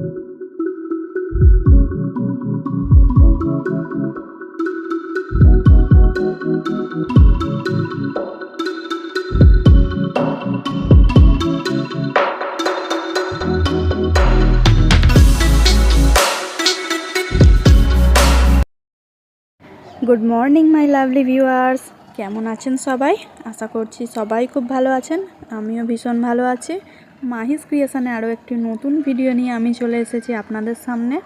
Good morning my lovely viewers কেমন আছেন সবাই? আশা করছি সবাই খুব ভালো আছেন। আমিও ভীষণ ভালো আছি। মাহিস ক্রিয়েশনে আরও একটি নতুন ভিডিও নিয়ে আমি চলে এসেছি আপনাদের সামনে।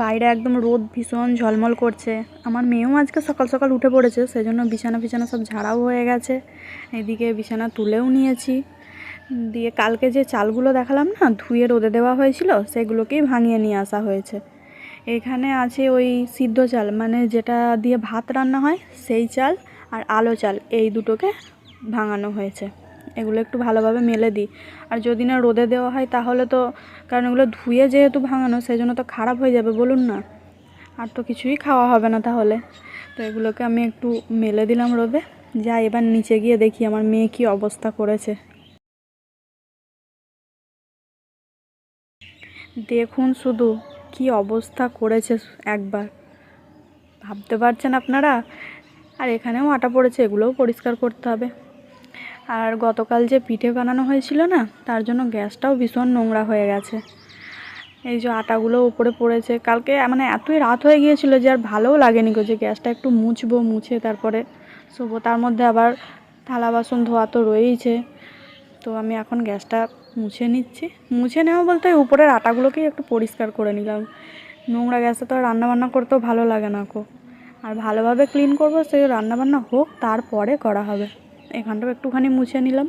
বাইরে একদম রোদ ভীষণ ঝলমল করছে। আমার মেয়েও আজকে সকাল সকাল উঠে পড়েছে, সেজন্য বিছানা ফিছানা সব ঝাড়াও হয়ে গেছে। এদিকে বিছানা তুলেও নিয়েছি। দিয়ে কালকে যে চালগুলো দেখালাম না, ধুয়ে রোদে দেওয়া হয়েছিল, সেগুলোকেই ভাঙিয়ে নিয়ে আসা হয়েছে। এখানে আছে ওই সিদ্ধ চাল মানে যেটা দিয়ে ভাত রান্না হয়, সেই চাল আর আলো চাল, এই দুটোকে ভাঙানো হয়েছে। এগুলো একটু ভালোভাবে মেলে দিই। আর যদি না রোদে দেওয়া হয়, তাহলে তো, কারণ এগুলো ধুয়ে যেহেতু ভাঙানো সেই জন্য তো খারাপ হয়ে যাবে, বলুন না। আর তো কিছুই খাওয়া হবে না তাহলে। তো এগুলোকে আমি একটু মেলে দিলাম রোদে। যাই এবার নিচে গিয়ে দেখি আমার মেয়ে কী অবস্থা করেছে। দেখুন শুধু কি অবস্থা করেছে একবার। ভাবতে পারছেন আপনারা? আর এখানেও আটা পড়েছে, এগুলোও পরিষ্কার করতে হবে। আর গতকাল যে পিঠে বানানো হয়েছিল না, তার জন্য গ্যাসটাও ভীষণ নোংরা হয়ে গেছে। এই যে আটাগুলো উপরে পড়েছে, কালকে মানে এতই রাত হয়ে গিয়েছিল যে আর ভালোও লাগেনি গো যে গ্যাসটা একটু মুছবো, মুছে তারপরে শোবো। তার মধ্যে আবার থালা বাসন ধোয়া তো রয়েইছে, তো আমি এখন গ্যাসটা মুছে নিচ্ছি। মুছে নেওয়া বলতে উপরের আটাগুলোকেই একটু পরিষ্কার করে নিলাম। নোংরা গ্যাসে তো রান্নাবান্না করতেও ভালো লাগে না কো আর ভালোভাবে ক্লিন করব সেই রান্নাবান্না হোক, তারপরে করা হবে। এখানটাও একটুখানি মুছে নিলাম।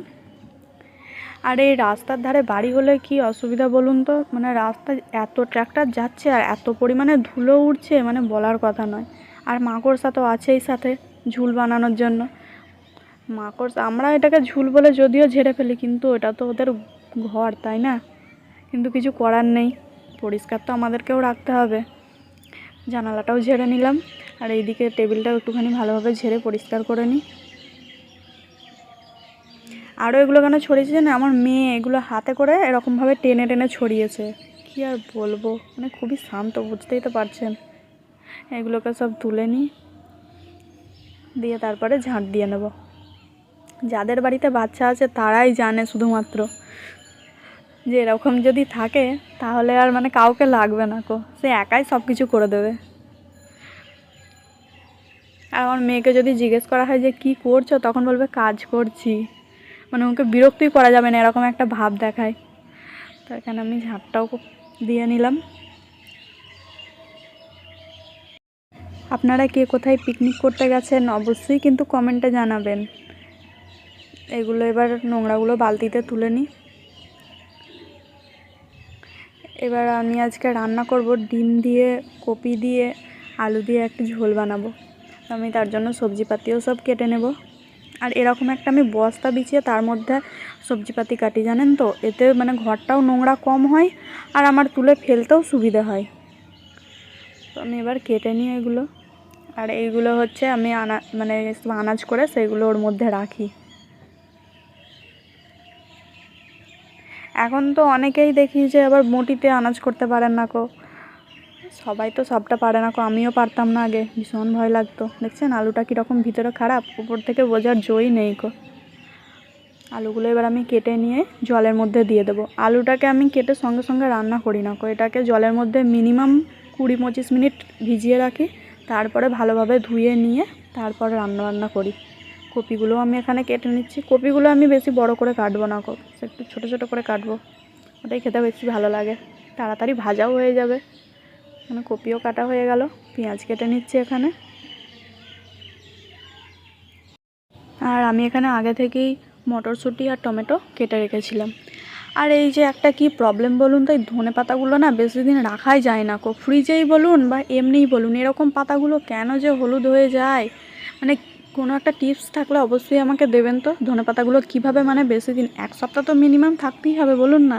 আর এই রাস্তার ধারে বাড়ি হলে কি অসুবিধা বলুন তো? মানে রাস্তা এত ট্র্যাক্টর যাচ্ছে আর এত পরিমাণে ধুলো উঠছে মানে বলার কথা নয়। আর মাকড়সা তো আছেই সাথে ঝুল বানানোর জন্য। মাকড়সা, আমরা এটাকে ঝুল বলে যদিও ঝেড়ে ফেলি, কিন্তু এটা তো ওদের ঘর, তাই না? কিন্তু কিছু করার নেই। পরিষ্কার তো আমাদেরকেও রাখতে হবে। জানালাটাও ঝেড়ে নিলাম। আর এইদিকে টেবিলটাও একটুখানি ভালোভাবে ঝেড়ে পরিষ্কার করে নিই। আরও এগুলো কেন ছড়িয়েছে না আমার মেয়ে এগুলো হাতে করে এরকমভাবে টেনে টেনে ছড়িয়েছে। কি আর বলব? মানে খুবই শান্ত, বুঝতেই তো পারছেন। এগুলোকে সব তুলে নিই, দিয়ে তারপরে ঝাঁট দিয়ে নেব। যাদের বাড়িতে বাচ্চা আছে তারাই জানে শুধুমাত্র যে এরকম যদি থাকে, তাহলে আর মানে কাউকে লাগবে না কো। সে একাই সব কিছু করে দেবে। আর আমার মেয়েকে যদি জিজ্ঞেস করা হয় যে, কি করছ? তখন বলবে, কাজ করছি। মানে ওকে বিরক্তই করা যাবে না, এরকম একটা ভাব দেখায়। তো এখানে আমি ঝাঁটটাও দিয়ে নিলাম। আপনারা কে কোথায় পিকনিক করতে গেছেন অবশ্যই কিন্তু কমেন্টে জানাবেন। এগুলো এবার নোংরাগুলো বালতিতে তুলে নিই এবার আমি আজকে রান্না করব ডিম দিয়ে, কপি দিয়ে, আলু দিয়ে একটা ঝোল বানাবো। আমি তার জন্য সবজিপাতিও সব কেটে নেব। আর এরকম একটা আমি বস্তা বিছিয়ে তার মধ্যে সবজিপাতি কাটি, জানেন তো? এতে মানে ঘরটাও নোংরা কম হয় আর আমার তুলে ফেলতেও সুবিধে হয়। তো আমি এবার কেটে নিই এগুলো। আর এইগুলো হচ্ছে আমি আনা মানে আনাজ করে সেগুলো ওর মধ্যে রাখি। এখন তো অনেকেই দেখি যে আবার মটিতে আনাজ করতে পারেন না কো। সবাই তো সবটা পারে না আমিও পারতাম না আগে, ভীষণ ভয় লাগতো। দেখছেন, আলুটা কীরকম ভিতরে খারাপ, উপর থেকে বোঝার জয়ই নেই কো। আলুগুলো এবার আমি কেটে নিয়ে জলের মধ্যে দিয়ে দেবো। আলুটাকে আমি কেটে সঙ্গে সঙ্গে রান্না করি না কো, এটাকে জলের মধ্যে মিনিমাম কুড়ি পঁচিশ মিনিট ভিজিয়ে রাখি, তারপরে ভালোভাবে ধুয়ে নিয়ে তারপরে রান্না বান্না করি। কপিগুলোও আমি এখানে কেটে নিচ্ছি, কপিগুলো আমি বেশি বড় করে কাটবো না কো, একটু ছোটো ছোটো করে কাটবো। ওটাই খেতে বেশি ভালো লাগে, তাড়াতাড়ি ভাজাও হয়ে যাবে। এখানে কপিও কাটা হয়ে গেল, পেঁয়াজ কেটে নিচ্ছি এখানে। আর আমি এখানে আগে থেকেই মটরশুঁটি আর টমেটো কেটে রেখেছিলাম। আর এই যে একটা কি প্রবলেম বলুন তো, এই ধনে পাতাগুলো না বেশি দিন রাখাই যায় না কো, ফ্রিজেই বলুন বা এমনিই বলুন, এরকম পাতাগুলো কেন যে হলুদ হয়ে যায়? মানে কোনো একটা টিপস থাকলে অবশ্যই আমাকে দেবেন তো, ধনে পাতাগুলো কীভাবে মানে বেশি দিন, এক সপ্তাহ তো মিনিমাম থাকতেই হবে, বলুন না।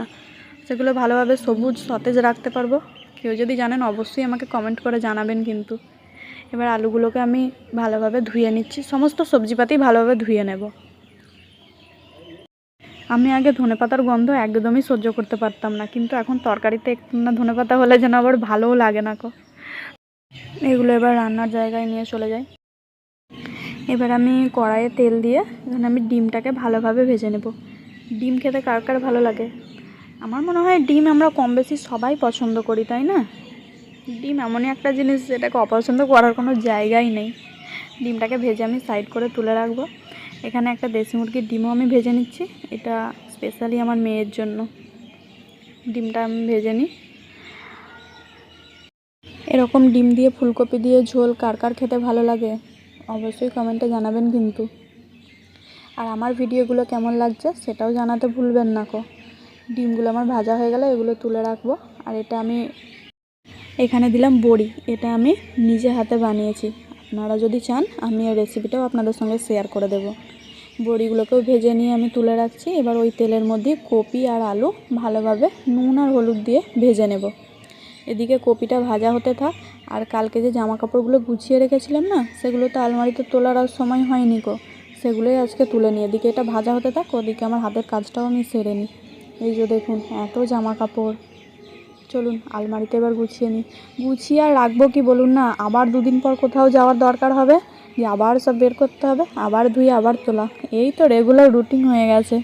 সেগুলো ভালোভাবে সবুজ, সতেজ রাখতে পারব। কেউ যদি জানেন, অবশ্যই আমাকে কমেন্ট করে জানাবেন কিন্তু। এবার আলুগুলোকে আমি ভালোভাবে ধুয়ে নিচ্ছি। সমস্ত সবজিপাতি ভালোভাবে ধুয়ে নেব। আমি আগে ধনেপাতার গন্ধ একদমই সহ্য করতে পারতাম না, কিন্তু এখন তরকারিতে একটু না ধনেপাতা হলে যেন আবার ভালোও লাগে না কো। এগুলো এবার রান্নার জায়গায় নিয়ে চলে যাই। এবার আমি কড়াইয়ে তেল দিয়ে এখানে আমি ডিমটাকে ভালোভাবে ভেজে নেব। ডিম খেতে কার কার ভালো লাগে? আমার মনে হয় ডিম আমরা কম বেশি সবাই পছন্দ করি, তাই না? ডিম এমনই একটা জিনিস যেটাকে অপছন্দ করার কোনো জায়গাই নেই। ডিমটাকে ভেজে আমি সাইড করে তুলে রাখব। এখানে একটা দেশি মুরগির ডিমও আমি ভেজে নিচ্ছি। এটা স্পেশালি আমার মেয়ের জন্য। ডিমটা আমি ভেজে নিই। এরকম ডিম দিয়ে ফুলকপি দিয়ে ঝোল কার কার খেতে ভালো লাগে? অবশ্যই কমেন্টে জানাবেন কিন্তু। আর আমার ভিডিওগুলো কেমন লাগছে সেটাও জানাতে ভুলবেন না কো। ডিমগুলো আমার ভাজা হয়ে গেলে এগুলো তুলে রাখব। আর এটা আমি এখানে দিলাম বড়ি। এটা আমি নিজে হাতে বানিয়েছি। আপনারা যদি চান, আমি এই রেসিপিটাও আপনাদের সঙ্গে শেয়ার করে দেব। বড়িগুলোকেও ভেজে নিয়ে আমি তুলে রাখছি। এবার ওই তেলের মধ্যে কপি আর আলু ভালোভাবে নুন আর হলুদ দিয়ে ভেজে নেব। এদিকে কপিটা ভাজা হতে থাক। আর কালকে যে জামা কাপড়গুলো গুছিয়ে রেখেছিলাম না, সেগুলো তো আলমারিতে তোলার আর সময় হয়নি কো সেগুলোই আজকে তুলে নিই। এদিকে এটা ভাজা হতে থাক, ওদিকে আমার হাতের কাজটাও আমি সেরে নিই। এই যে দেখুন, এত জামা কাপড় চলুন, আলমারিতে এবার গুছিয়ে নিই। গুছিয়ে আর রাখব কি বলুন না? আবার দুদিন পর কোথাও যাওয়ার দরকার হবে, যে আবার সব বের করতে হবে, আবার ধুয়ে আবার তোলা। এই তো রেগুলার রুটিন হয়ে গেছে।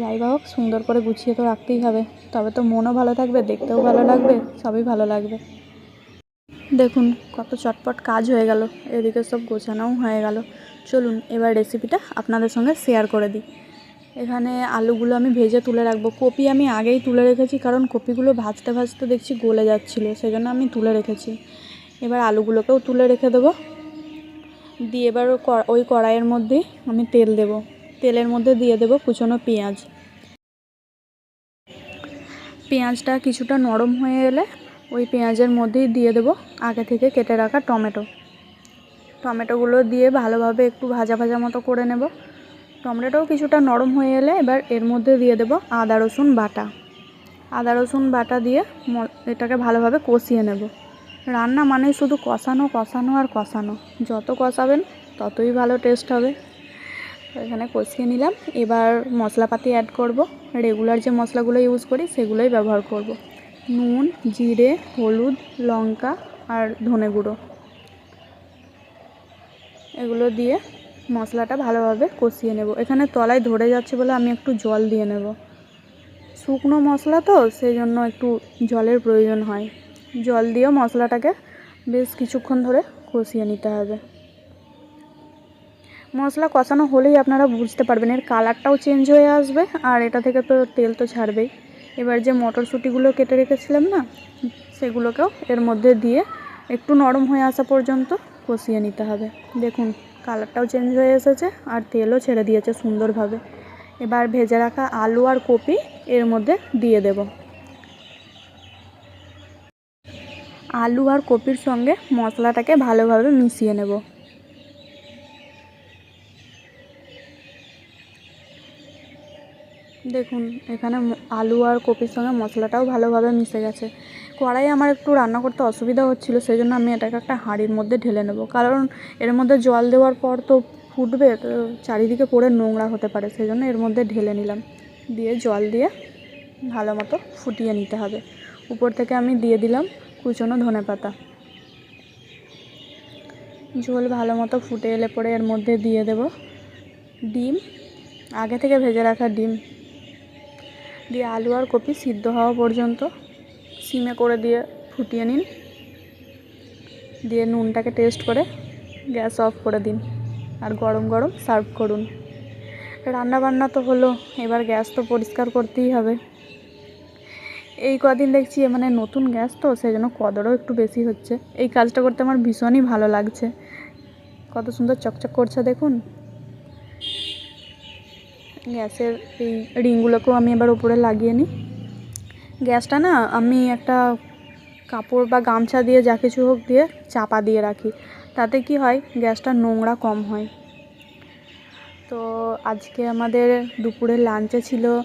যাই হোক, সুন্দর করে গুছিয়ে তো রাখতেই হবে। তবে তো মনও ভালো থাকবে, দেখতেও ভালো লাগবে, সবই ভালো লাগবে। দেখুন, কত চটপট কাজ হয়ে গেল। এদিকে সব গোছানোও হয়ে গেল। চলুন, এবার রেসিপিটা আপনাদের সঙ্গে শেয়ার করে দিই। এখানে আলুগুলো আমি ভেজে তুলে রাখব। কপি আমি আগেই তুলে রেখেছি, কারণ কপিগুলো ভাজতে ভাজতে দেখছি গলে যাচ্ছিল সেই জন্য আমি তুলে রেখেছি। এবার আলুগুলোকেও তুলে রেখে দেবো। দিয়ে এবার ওই কড়াইয়ের মধ্যেই আমি তেল দেব। তেলের মধ্যে দিয়ে দেবো কুচনো পেঁয়াজ। পেঁয়াজটা কিছুটা নরম হয়ে এলে ওই পেঁয়াজের মধ্যেই দিয়ে দেবো আগে থেকে কেটে রাখা টমেটো। টমেটোগুলো দিয়ে ভালোভাবে একটু ভাজা ভাজা মতো করে নেব। টমেটোটাও কিছুটা নরম হয়ে এলে এবার এর মধ্যে দিয়ে দেবো আদা, রসুন বাটা। আদা, রসুন বাটা দিয়ে এটাকে ভালোভাবে কষিয়ে নেব। রান্না মানে শুধু কষানো কষানো আর কষানো। যত কষাবেন ততই ভালো টেস্ট হবে। এখানে কষিয়ে নিলাম। এবার মশলাপাতি অ্যাড করব। রেগুলার যে মশলাগুলো ইউজ করি সেগুলোই ব্যবহার করব। নুন, জিরে, হলুদ, লঙ্কা আর ধনে গুঁড়ো। এগুলো দিয়ে মশলাটা ভালোভাবে কষিয়ে নেব। এখানে তলায় ধরে যাচ্ছে বলে আমি একটু জল দিয়ে নেব। শুকনো মশলা তো সেই জন্য একটু জলের প্রয়োজন হয়। জল দিয়েও মশলাটাকে বেশ কিছুক্ষণ ধরে কষিয়ে নিতে হবে। মশলা কষানো হলেই আপনারা বুঝতে পারবেন, এর কালারটাও চেঞ্জ হয়ে আসবে আর এটা থেকে তো তেল তো ছাড়বেই। এবার যে মটরশুঁটিগুলো কেটে রেখেছিলাম না, সেগুলোকেও এর মধ্যে দিয়ে একটু নরম হয়ে আসা পর্যন্ত কষিয়ে নিতে হবে। দেখুন কালারটাও চেঞ্জ হয়ে এসেছে আর তেলও ছেড়ে দিয়েছে সুন্দরভাবে। এবার ভেজে রাখা আলু আর কপি এর মধ্যে দিয়ে দেব। আলু আর কপির সঙ্গে মশলাটাকে ভালোভাবে মিশিয়ে নেব। দেখুন, এখানে আলু আর কপির সঙ্গে মশলাটাও ভালোভাবে মিশে গেছে। কড়াই আমার একটু রান্না করতে অসুবিধা হচ্ছিল সেই জন্য আমি এটাকে একটা হাঁড়ির মধ্যে ঢেলে নেব। কারণ এর মধ্যে জল দেওয়ার পর তো ফুটবে, তো চারিদিকে পড়ে নোংরা হতে পারে সেই জন্য এর মধ্যে ঢেলে নিলাম। দিয়ে জল দিয়ে ভালো মতো ফুটিয়ে নিতে হবে। উপর থেকে আমি দিয়ে দিলাম কুচনো ধনে পাতা। ঝোল ভালো মতো ফুটে এলে পরে এর মধ্যে দিয়ে দেব ডিম। আগে থেকে ভেজে রাখা ডিম দিয়ে আলু আর কপি সিদ্ধ হওয়া পর্যন্ত সিমে করে দিয়ে ফুটিয়ে নিন। দিয়ে নুনটাকে টেস্ট করে গ্যাস অফ করে দিন আর গরম গরম সার্ভ করুন। রান্না বান্না তো হলো, এবার গ্যাস তো পরিষ্কার করতেই হবে। এই কদিন দেখছি মানে নতুন গ্যাস তো সেই জন্য কদরও একটু বেশি হচ্ছে। এই কাজটা করতে আমার ভীষণই ভালো লাগছে। কত সুন্দর চকচক করছে দেখুন। গ্যাসের এই রিংগুলোকেও আমি এবার উপরে লাগিয়ে নিই। গ্যাসটা না আমি একটা কাপড় বা গামছা দিয়ে যা কিছু হোক দিয়ে চাপা দিয়ে রাখি। তাতে কি হয়, গ্যাসটা নোংরা কম হয়। তো আজকে আমাদের দুপুরের লাঞ্চে ছিল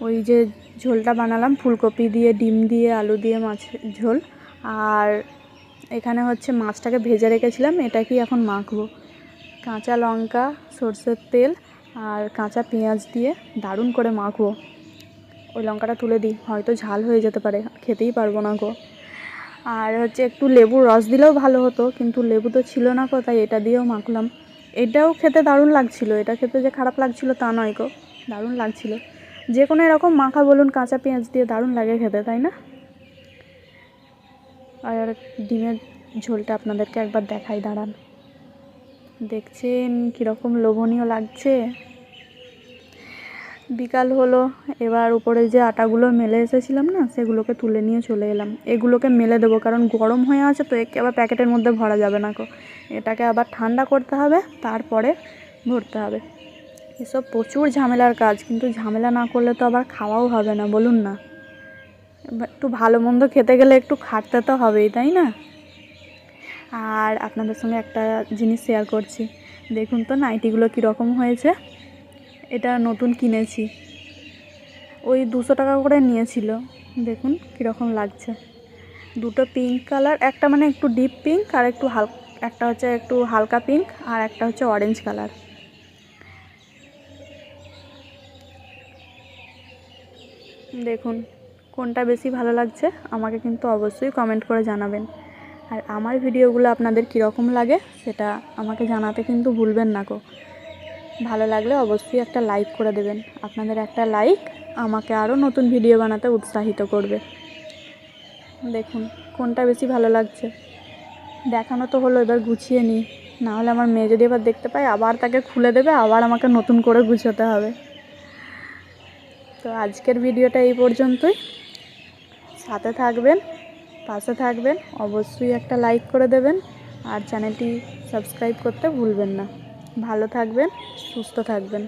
ওই যে ঝোলটা বানালাম, ফুলকপি দিয়ে, ডিম দিয়ে, আলু দিয়ে মাছের ঝোল। আর এখানে হচ্ছে মাছটাকে ভেজে রেখেছিলাম, এটা কি এখন মাখবো? কাঁচা লঙ্কা, সর্ষের তেল আর কাঁচা পেঁয়াজ দিয়ে দারুণ করে মাখবো ওই লঙ্কাটা তুলে দিই, হয়তো ঝাল হয়ে যেতে পারে, খেতেই পারব না গো। আর হচ্ছে একটু লেবুর রস দিলেও ভালো হতো, কিন্তু লেবু তো ছিল না কো তাই এটা দিয়েও মাখলাম। এটাও খেতে দারুণ লাগছিল, এটা খেতে যে খারাপ লাগছিল তা নয় গো, দারুণ লাগছিল। যে কোনো এরকম মাখা বলুন, কাঁচা পেঁয়াজ দিয়ে দারুণ লাগে খেতে, তাই না? আর ডিমের ঝোলটা আপনাদেরকে একবার দেখাই, দাঁড়ান। দেখছেন কীরকম লোভনীয় লাগছে? বিকাল হলো, এবার উপরে যে আটাগুলো মেলে এসেছিলাম না, সেগুলোকে তুলে নিয়ে চলে এলাম। এগুলোকে মেলে দেবো, কারণ গরম হয়ে আছে তো, একে আবার প্যাকেটের মধ্যে ভরা যাবে না কো এটাকে আবার ঠান্ডা করতে হবে, তারপরে ভরতে হবে। এসব প্রচুর ঝামেলার কাজ, কিন্তু ঝামেলা না করলে তো আবার খাওয়াও হবে না, বলুন না। একটু ভালো মন্দ খেতে গেলে একটু খাটতে তো হবেই, তাই না? আর আপনাদের সঙ্গে একটা জিনিস শেয়ার করছি। দেখুন তো, নাইটিগুলো কীরকম হয়েছে। এটা নতুন কিনেছি। ওই দুশো টাকা করে নিয়েছিল। দেখুন কীরকম লাগছে। দুটো পিঙ্ক কালার একটা মানে একটু ডিপ পিঙ্ক আর একটু হাল, একটা হচ্ছে একটু হালকা পিঙ্ক আর একটা হচ্ছে অরেঞ্জ কালার দেখুন, কোনটা বেশি ভালো লাগছে আমাকে কিন্তু অবশ্যই কমেন্ট করে জানাবেন। আর আমার ভিডিওগুলো আপনাদের কীরকম লাগে সেটা আমাকে জানাতে কিন্তু ভুলবেন না গো। ভালো লাগলে অবশ্যই একটা লাইক করে দেবেন। আপনাদের একটা লাইক আমাকে আরও নতুন ভিডিও বানাতে উৎসাহিত করবে। দেখুন, কোনটা বেশি ভালো লাগছে। দেখানো তো হলো, এবার গুছিয়ে নিই। নাহলে আমার মেয়ে যদি এবার দেখতে পায়, আবার তাকে খুলে দেবে, আবার আমাকে নতুন করে গুছোতে হবে। তো আজকের ভিডিওটা এই পর্যন্তই। সাথে থাকবেন। পাশে থাকবেন, অবশ্যই একটা লাইক করে দেবেন আর চ্যানেলটি সাবস্ক্রাইব করতে ভুলবেন না। ভালো থাকবেন, সুস্থ থাকবেন।